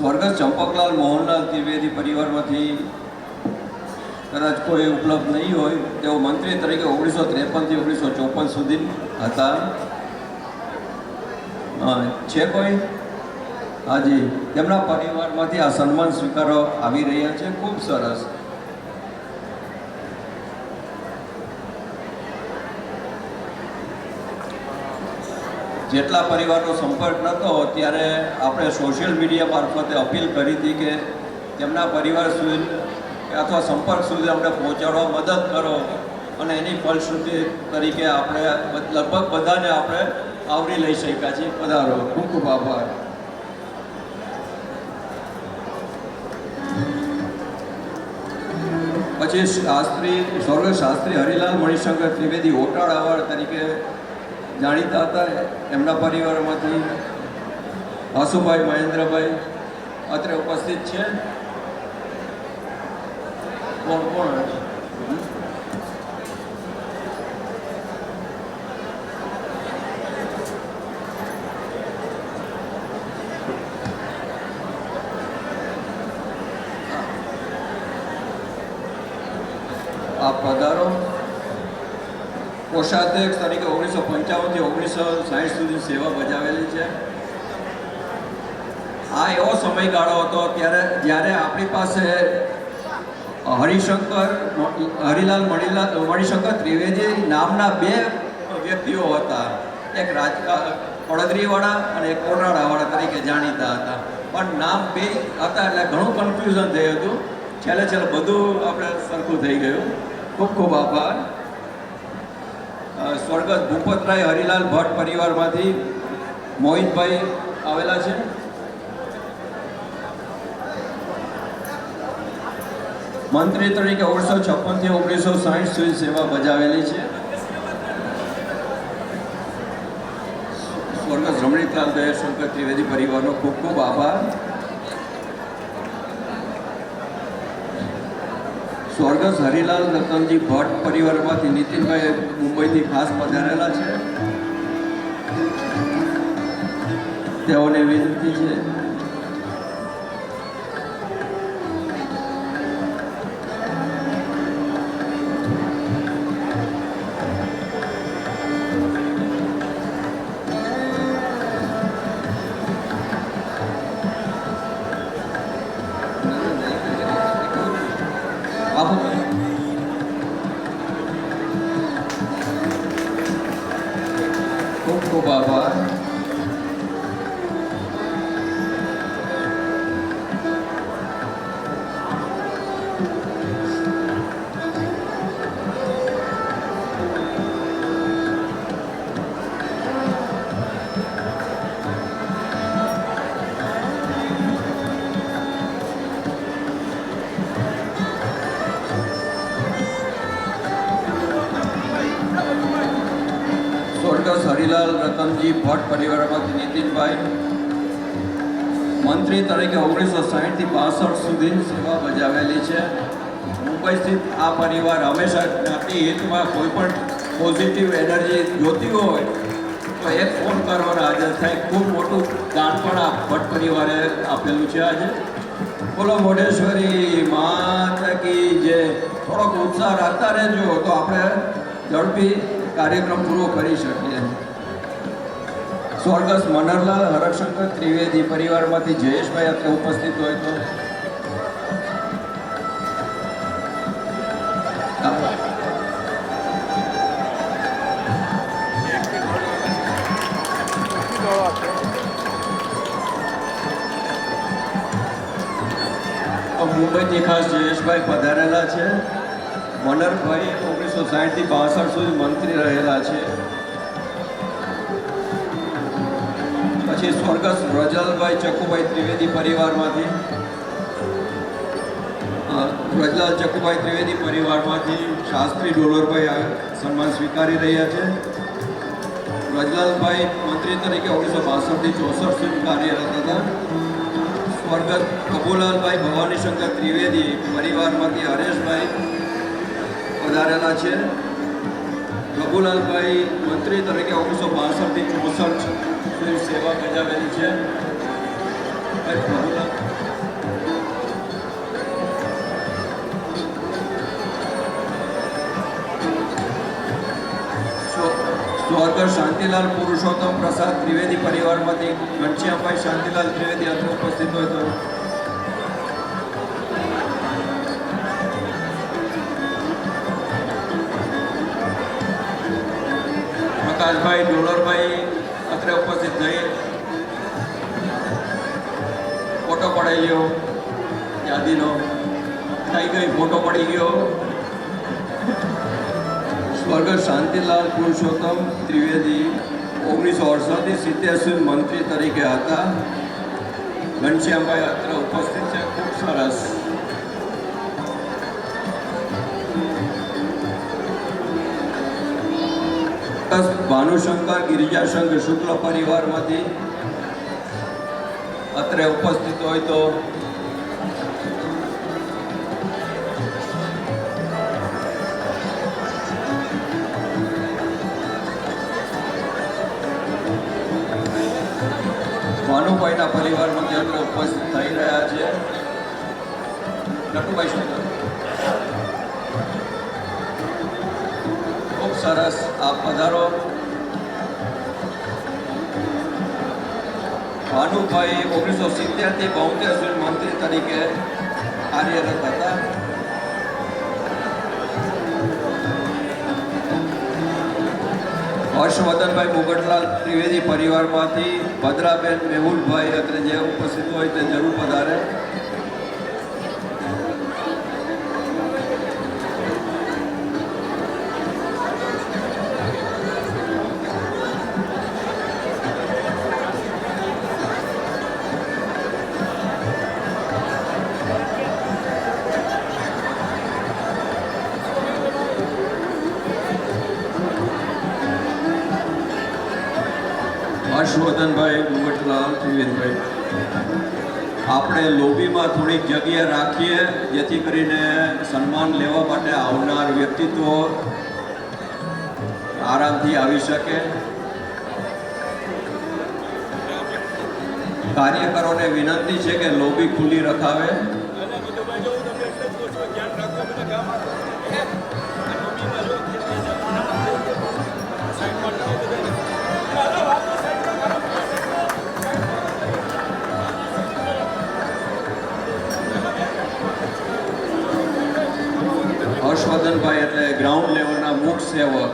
સ્વર્ગસ્થ ચંપકલાલ મોહનલાલ ત્રિવેદી પરિવારમાંથી કદાચ કોઈ ઉપલબ્ધ નહીં હોય, તેઓ મંત્રી તરીકે ઓગણીસો ત્રેપનથી ઓગણીસો ચોપન સુધી હતા. છે કોઈ હાજી તેમના પરિવારમાંથી આ સન્માન સ્વીકારો આવી રહ્યા છે, ખૂબ સરસ. જેટલા પરિવારનો સંપર્ક નહોતો ત્યારે આપણે સોશિયલ મીડિયા મારફતે અપીલ કરી હતી કે તેમના પરિવાર સુધી અથવા સંપર્ક સુધી આપણે પહોંચાડવા મદદ કરો અને એની ફલશ્રુતિ તરીકે આપણે લગભગ બધાને આપણે આવરી લઈ શક્યા છીએ. પધારો. ખૂબ ખૂબ આભાર. પછી શાસ્ત્રી સ્વર્ગ શાસ્ત્રી હરિલાલ મણિશંકર ત્રિવેદી ઓટાળ અવાર્ડ તરીકે જાણીતા હતા એમના પરિવારમાંથી વાસુભાઈ મહેન્દ્રભાઈ અત્રે ઉપસ્થિત છે. કોણ કોણ આ પધારો. કોષાધ્યક્ષ તરીકે ઓગણીસો પંચાવનથી ઓગણીસો સાઠ સુધી સેવા બજાવેલી છે. આ એવો સમયગાળો હતો ત્યારે, જ્યારે આપણી પાસે હરિશંકર, હરિલાલ મણિલાલ મણિશંકર ત્રિવેદી નામના બે વ્યક્તિઓ હતા. એક રાજ પડદરીવાળા અને એક કોટરાડાવાળા તરીકે જાણીતા હતા. પણ નામ બે હતા એટલે ઘણું કન્ફ્યુઝન થયું હતું. છેલ્લે છેલ્લે બધું આપણે સરખું થઈ ગયું. ખૂબ ખૂબ આભાર. અ, સ્વર્ગસ્થ ભૂપતરાય હરિલાલ ભટ્ટ પરિવારમાંથી મોહિતભાઈ આવેલા છે. મંત્રી તરીકે ઓગણીસો છપ્પનથી ઓગણીસો સાહીઠ સુધી સેવા બજાવેલી છે. સ્વર્ગસ્થ રમણીકલાલ સ્વર્ગ ત્રિવેદી પરિવારનો ખૂબ ખૂબ આભાર. સ્વર્ગસ્થ હરિલાલ રતનજી ભટ્ટ પરિવારમાંથી નીતિનભાઈ મુંબઈથી ખાસ પધારેલા છે. તેઓને વિનંતી છે. હરિલાલ રતનજી ભટ્ટ પરિવારમાંથી નીતિનભાઈ, મંત્રી તરીકે ઓગણીસો સાહીઠથી બાસઠ સુધી સેવા બજાવેલી છે. મુંબઈ સ્થિત આ પરિવાર હંમેશા જ્ઞાતિ હિતમાં કોઈ પણ પોઝિટિવ એનર્જી જોતી હોય, તો એક ફોન કરવાના હાજર થાય. ખૂબ મોટું દાન પણ આ ભટ્ટ પરિવારે આપેલું છે આજે. બોલો, મોઢેશ્વરી માત કી જે થોડોક ઉત્સાહ રાખતા રહેજો, તો આપણે ઝડપી કાર્યક્રમ પૂરો કરી શકીએ. સ્વર્ગસ્થ મનહરલાલ હરશંકર ત્રિવેદી પરિવારમાંથી જયેશભાઈ અત્રે ઉપસ્થિત હોય તો. મુંબઈથી ખાસ જયેશભાઈ પધારેલા છે. મનરભાઈ ઓગણીસો સાઠથી બાસઠ સુધી મંત્રી રહેલા છે. પછી સ્વર્ગસ્થ વ્રજલાલભાઈ ચકુભાઈ ત્રિવેદી પરિવારમાંથી. વ્રજલાલ ચકુભાઈ ત્રિવેદી પરિવારમાંથી શાસ્ત્રી ડોલરભાઈ સન્માન સ્વીકારી રહ્યા છે. વ્રજલાલભાઈ મંત્રી તરીકે ઓગણીસો બાસઠથી ચોસઠ સુધી કાર્યરત હતા. સ્વર્ગસ્થ કબુલાલભાઈ ભવાનીશંકર ત્રિવેદી પરિવારમાંથી હરેશભાઈ વધારેલા છે. પ્રભુલાલભાઈ મંત્રી તરીકે ઓગણીસો બાસઠથી ચોસઠ સુધી સેવા બજાવેલી છે ભાઈ પ્રભુલાલ. સ્વ- સ્વર્ગસ્થ શાંતિલાલ પુરુષોત્તમ પ્રસાદ ત્રિવેદી પરિવારમાંથી ઘનશ્યામભાઈ શાંતિલાલ ત્રિવેદી અત્રે ઉપસ્થિત હોય તો પ્રકાશભાઈ ડોલરભાઈ અત્રે ઉપસ્થિત થઈ. ફોટો પડાઈ ગયો યાદીનો થઈ ગઈ, ફોટો પડી ગયો. સ્વર્ગસ્થ શાંતિલાલ પુરુષોત્તમ ત્રિવેદી ઓગણીસો અડસઠથી સિત્તેર સુધી મંત્રી તરીકે હતા. ઘનશ્યામભાઈ અત્રે ઉપસ્થિત છે. ખૂબ સરસ. બસ ભાનુશંકર, ગિરિજાશંકર શુક્લ પરિવારમાંથી અત્રે ઉપસ્થિત હોય તો ભાનુભાઈના પરિવારમાંથી અત્રે ઉપસ્થિત થઈ રહ્યા છે. નટુભાઈ શું સરસ. આપ પધારો. ભાનુભાઈ ઓગણીસો સિત્તેરથી બોતેર સુધી મંત્રી તરીકે કાર્યરત હતા. હર્ષવર્ધનભાઈ મુગટલાલ ત્રિવેદી પરિવારમાંથી ભદ્રાબેન મેહુલભાઈ અત્રે જે ઉપસ્થિત હોય તે જરૂર પધારે. હર્ષવર્ધનભાઈ મુગટલાલ ત્રિવેદભાઈ. આપણે લોબીમાં થોડીક જગ્યા રાખીએ, જેથી કરીને સન્માન લેવા માટે આવનાર વ્યક્તિત્વ આરામથી આવી શકે. કાર્યકરોને વિનંતી છે કે લોબી ખુલ્લી રખાવે. હર્ષવર્ધનભાઈ એટલે ગ્રાઉન્ડ લેવલના મુખ સેવક.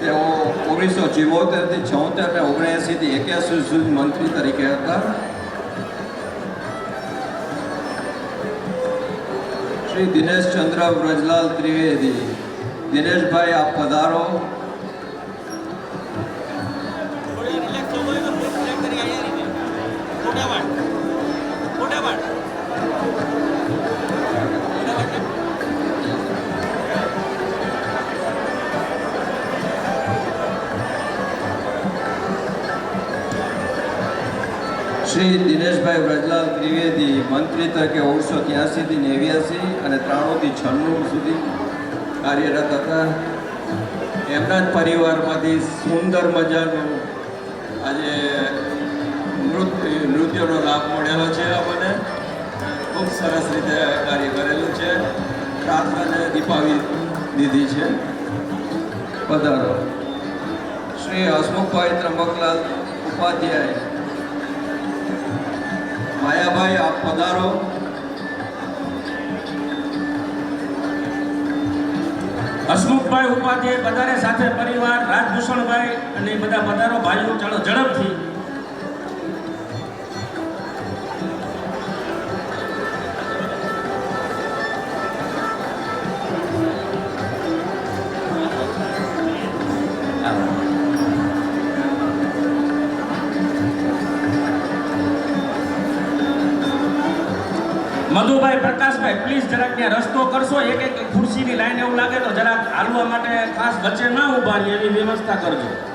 તેઓ ઓગણીસો ચુમ્મોતેરથી છોતેર ને ઓગણએંસીથી એક્યાસી સુધી મંત્રી તરીકે હતા. શ્રી દિનેશચંદ્ર વ્રજલાલ ત્રિવેદી. દિનેશભાઈ, આપ પધારો. થોડી શ્રી દિનેશભાઈ વ્રજલાલ ત્રિવેદી મંત્રી તરીકે ઓગણીસો ત્યાસીથી નેવ્યાસી અને ત્રાણુંથી છન્નું સુધી કાર્યરત હતા. એમના જ પરિવારમાંથી સુંદર મજાનું આજે નૃત્ય, નૃત્યનો લાભ મળેલો છે આપણને ખૂબ સરસ રીતે કાર્ય કરેલું છે. પ્રાર્થનાને દીપાવી દીધી છે. પધારો. શ્રી હસમુખભાઈ ત્રંબકલાલ ઉપાધ્યાય માયાભાઈ, આપ પધારો. હસમુખભાઈ ઉપાધ્યાય પધારે સાથે પરિવાર, રાજભૂષણભાઈ અને બધા પધારો. ભાઈઓ ચાલો ઝડપથી. મધુભાઈ પ્રકાશભાઈ પ્લીઝ જરાક ત્યાં રસ્તો કરશો. એક એક ખુરશીની લાઈન એવું લાગે તો જરાક હાલવા માટે ખાસ વચ્ચે ના રહે એવી વ્યવસ્થા કરજો.